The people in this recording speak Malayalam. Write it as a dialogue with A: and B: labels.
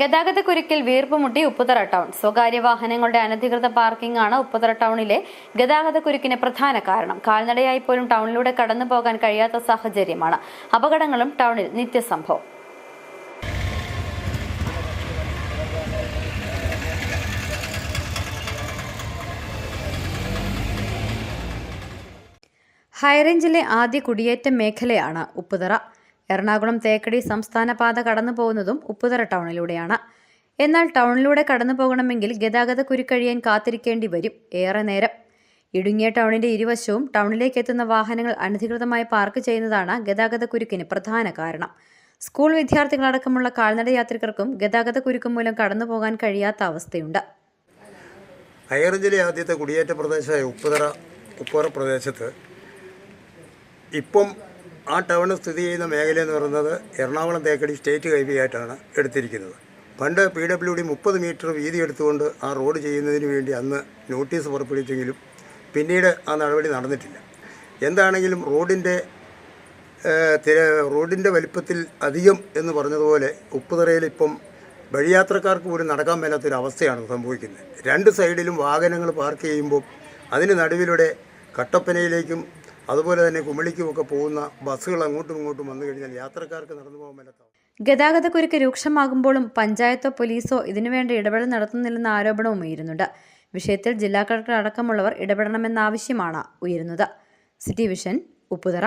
A: ഗതാഗതക്കുരുക്കിൽ വീർപ്പുമുട്ടി ഉപ്പുതറ ടൗൺ. സ്വകാര്യ വാഹനങ്ങളുടെ അനധികൃത പാർക്കിംഗ് ആണ് ഉപ്പുതറ ടൗണിലെ ഗതാഗതക്കുരുക്കിന് പ്രധാന കാരണം. കാൽനടയായി പോലും ടൗണിലൂടെ കടന്നു പോകാൻ കഴിയാത്ത സാഹചര്യമാണ്. അപകടങ്ങളും ടൗണിൽ നിത്യസംഭവം. ഹൈറേഞ്ചിലെ ആദ്യ കുടിയേറ്റ മേഖലയാണ് ഉപ്പുതറ. എറണാകുളം തേക്കടി സംസ്ഥാന പാത കടന്നു പോകുന്നതും ഉപ്പുതറ ടൗണിലൂടെയാണ്. എന്നാൽ ടൗണിലൂടെ കടന്നു പോകണമെങ്കിൽ ഗതാഗത കുരുക്കഴിയാൻ കാത്തിരിക്കേണ്ടി വരും ഏറെ നേരം. ഇടുങ്ങിയ ടൗണിന്റെ ഇരുവശവും ടൗണിലേക്ക് എത്തുന്ന വാഹനങ്ങൾ അനധികൃതമായി പാർക്ക് ചെയ്യുന്നതാണ് ഗതാഗത കുരുക്കിന് പ്രധാന കാരണം. സ്കൂൾ വിദ്യാർത്ഥികളടക്കമുള്ള കാൽനട യാത്രികർക്കും ഗതാഗത കുരുക്ക് മൂലം കടന്നു പോകാൻ കഴിയാത്ത അവസ്ഥയുണ്ട്.
B: ഹൈറേഞ്ചിലെ ആദ്യത്തെ കുടിയേറ്റ പ്രദേശമായ ഉപ്പുതറ ഉപ്പുതറ പ്രദേശത്ത് ഇപ്പം ആ ടൗൺ സ്ഥിതി ചെയ്യുന്ന മേഖല എന്ന് പറയുന്നത് എറണാകുളം തേക്കടി സ്റ്റേറ്റ് ഹൈവേ ആയിട്ടാണ് എടുത്തിരിക്കുന്നത്. പണ്ട് പി ഡബ്ല്യു ഡി മുപ്പത് മീറ്റർ വീതി എടുത്തുകൊണ്ട് ആ റോഡ് ചെയ്യുന്നതിന് വേണ്ടി അന്ന് നോട്ടീസ് പുറപ്പെടുവിച്ചെങ്കിലും പിന്നീട് ആ നടപടി നടന്നിട്ടില്ല. എന്താണെങ്കിലും റോഡിന്റെ റോഡിന്റെ വലിപ്പത്തിൽ അധികം എന്ന് പറഞ്ഞതുപോലെ ഉപ്പുതറയിൽ ഇപ്പം വഴിയാത്രക്കാർക്ക് പോലും നടക്കാൻ മേലാത്തൊരവസ്ഥയാണ് സംഭവിക്കുന്നത്. രണ്ട് സൈഡിലും വാഹനങ്ങൾ പാർക്ക് ചെയ്യുമ്പോൾ അതിന് നടുവിലൂടെ കട്ടപ്പനയിലേക്കും അതുപോലെ തന്നെ കുമളിക്കുമൊക്കെ പോകുന്ന ബസ്സുകൾ അങ്ങോട്ടും ഇങ്ങോട്ടും വന്നു കഴിഞ്ഞാൽ യാത്രക്കാർക്ക് നടന്നു പോകാൻ മേലത്താവും.
A: ഗതാഗതക്കുരുക്ക് രൂക്ഷമാകുമ്പോഴും പഞ്ചായത്തോ പോലീസോ ഇതിനുവേണ്ട ഇടപെടൽ നടത്തുന്നില്ലെന്ന ആരോപണവും ഉയരുന്നുണ്ട്. വിഷയത്തിൽ ജില്ലാ കളക്ടർ അടക്കമുള്ളവർ ഇടപെടണമെന്ന ആവശ്യമാണ് ഉയരുന്നത്. City vision Upputhara.